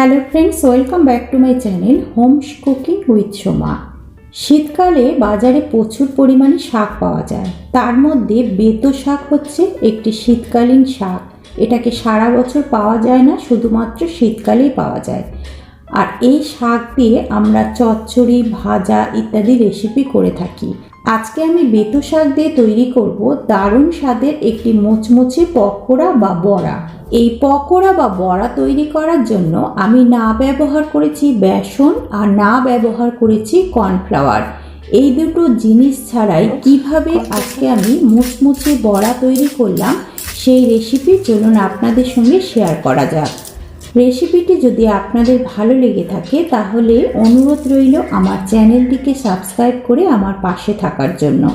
Hello friends welcome back to my channel home cooking with Soma শীতকালে বাজারে প্রচুর পরিমাণে শাক পাওয়া যায়। তার মধ্যে বেতো শাক হচ্ছে একটি শীতকালীন শাক। এটাকে সারা বছর পাওয়া যায় না, শুধুমাত্র শীতকালেই পাওয়া যায়। আর এই শাক দিয়ে আমরা চচ্চড়ি, ভাজা ইত্যাদি রেসিপি করে থাকি। আজকে আমি বেতো শাক দিয়ে তৈরি করব দারুণ স্বাদের একটি মোচমোচে পকোড়া বা বড়া। এই পকোড়া বা বড়া তৈরি করার জন্য আমি না ব্যবহার করেছি বেসন আর না ব্যবহার করেছি কর্নফ্লাওয়ার। এই দুটো জিনিস ছাড়াই কীভাবে আজকে আমি মুচমুচে বড়া তৈরি করলাম সেই রেসিপি চলুন আপনাদের সঙ্গে শেয়ার করা যাক। রেসিপিটি যদি আপনাদের ভালো লেগে থাকে, তাহলে অনুরোধ রইল আমার চ্যানেলটিকে সাবস্ক্রাইব করে আমার পাশে থাকার জন্য।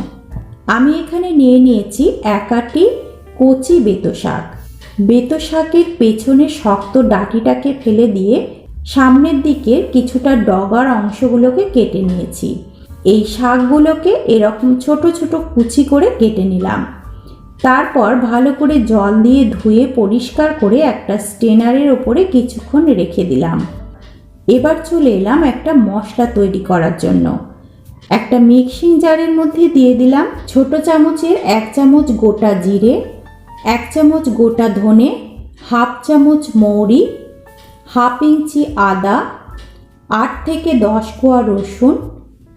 আমি এখানে নিয়ে নিয়েছি একাটি কচি বেতো শাক। বেতো শাকের পেছনে শক্ত ডাটিটাকে ফেলে দিয়ে সামনের দিকে কিছুটা ডগার অংশগুলোকে কেটে নিয়েছি। এই শাকগুলোকে এরকম ছোট ছোট কুচি করে কেটে নিলাম। তারপর ভালো করে জল দিয়ে ধুয়ে পরিষ্কার করে একটা স্টেনারের ওপরে কিছুক্ষণ রেখে দিলাম। এবার চলে এলাম একটা মশলা তৈরি করার জন্য। একটা মিক্সিং জারের মধ্যে দিয়ে দিলাম ছোট চামচের এক চামচ গোটা জিরে, এক চামচ গোটা ধনে, হাফ চামচ মৌরি, হাফ ইঞ্চি আদা, আট থেকে দশ কোয়া রসুন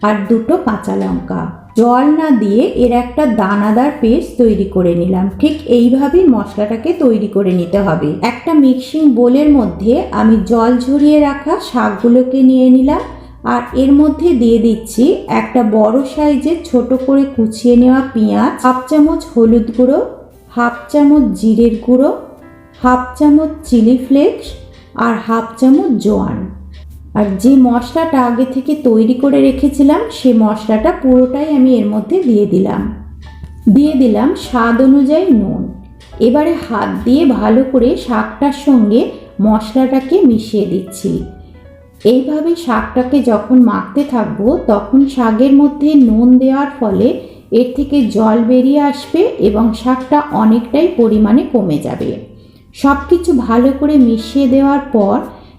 আর দুটো কাঁচা লঙ্কা। জল না দিয়ে এর একটা দানাদার পেস্ট তৈরি করে নিলাম। ঠিক এইভাবেই মশলাটাকে তৈরি করে নিতে হবে। একটা মিক্সিং বোলের মধ্যে আমি জল ঝরিয়ে রাখা শাকগুলোকে নিয়ে নিলাম আর এর মধ্যে দিয়ে দিচ্ছি একটা বড় সাইজের ছোট করে কুচিয়ে নেওয়া পেঁয়াজ, হাফ চামচ হলুদ গুঁড়ো, হাফ চামচ জিরের গুঁড়ো, হাফ চামচ চিলি ফ্লেক্স আর হাফ চামচ জোয়ান। আর যে মশলাটা আগে থেকে তৈরি করে রেখেছিলাম, সে মশলাটা পুরোটাই আমি এর মধ্যে দিয়ে দিলাম। দিয়ে দিলাম স্বাদ অনুযায়ী নুন। এবারে হাত দিয়ে ভালো করে শাকটার সঙ্গে মশলাটাকে মিশিয়ে দিচ্ছি। এইভাবে শাকটাকে যখন মাখতে থাকব, তখন শাকের মধ্যে নুন দেওয়ার ফলে এর থেকে জল বেরিয়ে আসবে এবং শাকটা অনেকটাই পরিমাণে কমে যাবে। সব কিছু ভালো করে মিশিয়ে দেওয়ার পর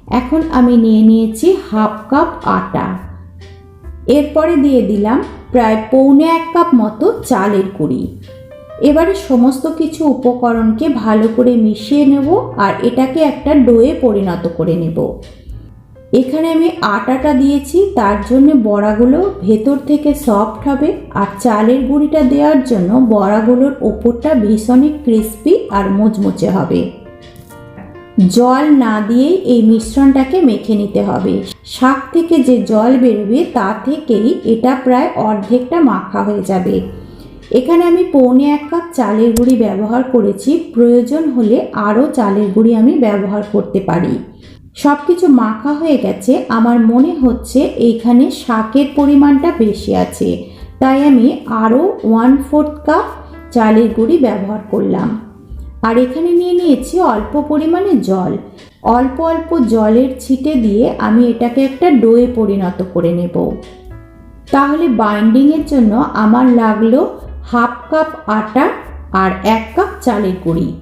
এখন আমি নিয়ে নিয়েছি হাফ কাপ আটা। এরপরে দিয়ে দিলাম প্রায় পৌনে এক কাপ মতো চালের গুঁড়ি। এবারে সমস্ত কিছু উপকরণকে ভালো করে মিশিয়ে নেব আর এটাকে একটা ডোয়ে পরিণত করে নেব। এখানে আমি আটাটা দিয়েছি, তার জন্য বড়াগুলো ভেতর থেকে সফট হবে আর চালের গুঁড়িটা দেওয়ার জন্য বড়াগুলোর ওপরটা ভীষণই ক্রিস্পি আর মুচমুচে হবে। জল না দিয়েই এই মিশ্রণটাকে মেখে নিতে হবে। শাক থেকে যে জল বেরোবে, তা থেকেই এটা প্রায় অর্ধেকটা মাখা হয়ে যাবে। এখানে আমি পৌনে এক কাপ চালের গুঁড়ি ব্যবহার করেছি। প্রয়োজন হলে আরও চালের গুঁড়ি আমি ব্যবহার করতে পারি। সব কিছু মাখা হয়ে গেছে। আমার মনে হচ্ছে এইখানে শাকের পরিমাণটা বেশি আছে। তাই আমি আরও ওয়ান ফোর্থ কাপ চালের গুঁড়ি ব্যবহার করলাম। আর এখানে নিয়ে নিয়েছি অল্প পরিমাণে জল। অল্প অল্প জলের ছিটে দিয়ে আমি এটাকে একটা ডোয়ে পরিণত করে নেব। তাহলে বাইন্ডিংয়ের জন্য আমার লাগল হাফ কাপ আটা আর এক কাপ চালের গুঁড়ি।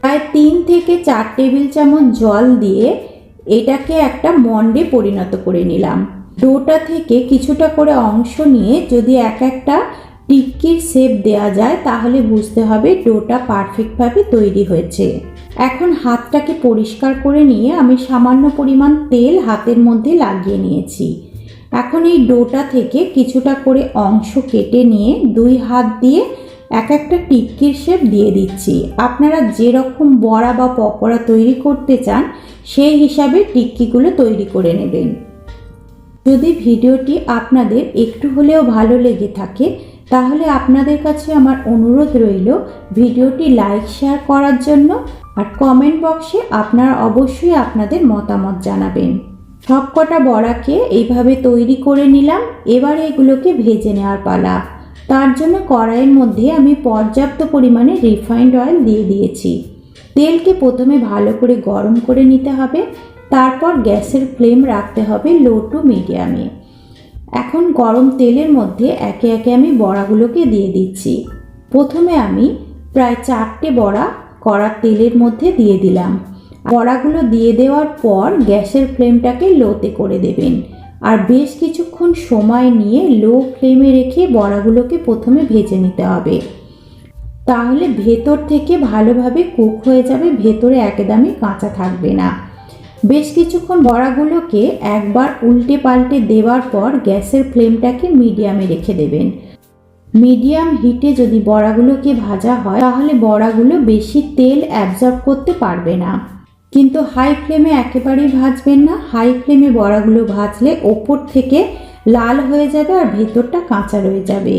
প্রায় তিন থেকে চার টেবিল চামচ জল দিয়ে এটাকে একটা মন্ডে পরিণত করে নিলাম। ডোটা থেকে কিছুটা করে অংশ নিয়ে যদি এক একটা টিক্কির শেপ দেওয়া যায়, তাহলে বুঝতে হবে ডোটা পারফেক্টভাবে তৈরি হয়েছে। এখন হাতটাকে পরিষ্কার করে নিয়ে আমি সামান্য পরিমাণ তেল হাতের মধ্যে লাগিয়ে নিয়েছি। এখন এই ডোটা থেকে কিছুটা করে অংশ কেটে নিয়ে দুই হাত দিয়ে এক একটা টিক্কির শেপ দিয়ে দিচ্ছি। আপনারা যেরকম বড়া বা পকোড়া তৈরি করতে চান, সেই হিসাবে টিক্কিগুলো তৈরি করে নেবেন। যদি ভিডিওটি আপনাদের একটু হলেও ভালো লেগে থাকে তাহলে আপনাদের কাছে আমার অনুরোধ রইল ভিডিওটি লাইক, শেয়ার করার জন্য আর কমেন্ট বক্সে আপনারা অবশ্যই আপনাদের মতামত জানাবেন। সব কটা বড়াকে এইভাবে তৈরি করে নিলাম, এবার এগুলোকে ভেজে নেওয়ার পালা। তার জন্য কড়াইয়ের মধ্যে আমি পর্যাপ্ত পরিমাণে রিফাইন্ড অয়েল দিয়ে দিয়েছি। তেলকে প্রথমে ভালো করে গরম করে নিতে হবে, তারপর গ্যাসের ফ্লেম রাখতে হবে লো টু মিডিয়ামে এখন গরম তেলের মধ্যে একে একে আমি বড়াগুলোকে দিয়ে দিচ্ছি। প্রথমে আমি প্রায় চারটে বড়া কড়ার তেলের মধ্যে দিয়ে দিলাম। বড়াগুলো দিয়ে দেওয়ার পর গ্যাসের ফ্লেমটাকে লোতে করে দেবেন। আর বেশ কিছুক্ষণ সময় নিয়ে লো ফ্লেমে রেখে বড়াগুলোকে প্রথমে ভেজে নিতে হবে। তাহলে ভেতর থেকে ভালোভাবে কুক হয়ে যাবে, ভেতরে একদমই কাঁচা থাকবে না। বেশ কিছুক্ষণ বড়াগুলোকে একবার উল্টে পাল্টে দেওয়ার পর গ্যাসের ফ্লেমটাকে মিডিয়ামে রেখে দেবেন। মিডিয়াম হিটে যদি বড়াগুলোকে ভাজা হয়, তাহলে বড়াগুলো বেশি তেল অ্যাবজর্ব করতে পারবে না। কিন্তু হাই ফ্লেমে একেবারেই ভাজবেন না। হাই ফ্লেমে বড়াগুলো ভাজলে ওপর থেকে লাল হয়ে যাবে আর ভেতরটা কাঁচা রয়ে যাবে।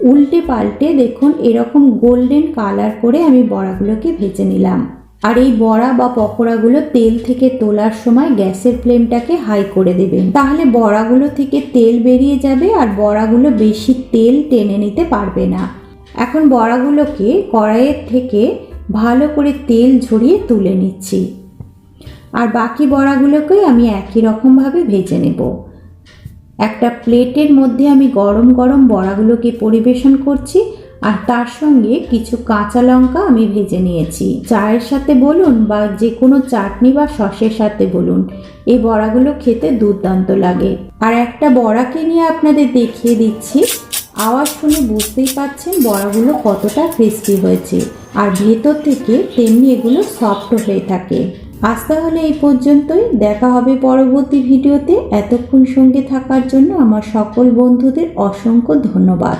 উল্টে পাল্টে দেখুন এরকম গোল্ডেন কালার করে আমি বড়াগুলোকে ভেজে নিলাম। আর এই বড়া বা পকোড়াগুলো তেল থেকে তোলার সময় গ্যাসের ফ্লেমটাকে হাই করে দেবেন। তাহলে বড়াগুলো থেকে তেল বেরিয়ে যাবে আর বড়াগুলো বেশি তেল টেনে নিতে পারবে না। এখন বড়াগুলোকে কড়াইয়ের থেকে ভালো করে তেল ঝরিয়ে তুলে নিচ্ছি। আর বাকি বড়াগুলোকেই আমি একই রকমভাবে ভেজে নেব। একটা প্লেটের মধ্যে আমি গরম গরম বড়াগুলোকে পরিবেশন করছি। আর তার সঙ্গে কিছু কাঁচা লঙ্কা আমি ভেজে নিয়েছি। চায়ের সাথে বলুন বা যে কোনো চাটনি বা সসের সাথে বলুন, এই বড়াগুলো খেতে দুর্দান্ত লাগে। আর একটা বড়াকে নিয়ে আপনাদের দেখিয়ে দিচ্ছি। আওয়াজ শুনে বুঝতেই পাচ্ছেন বড়াগুলো কতটা ক্রিস্পি হয়েছে। আর ভেতর থেকে তেমনি এগুলো সফট হয়ে থাকে। আজ তাহলে এই পর্যন্তই। দেখা হবে পরবর্তী ভিডিওতে। এতক্ষণ সঙ্গে থাকার জন্য আমার সকল বন্ধুদের অসংখ্য ধন্যবাদ।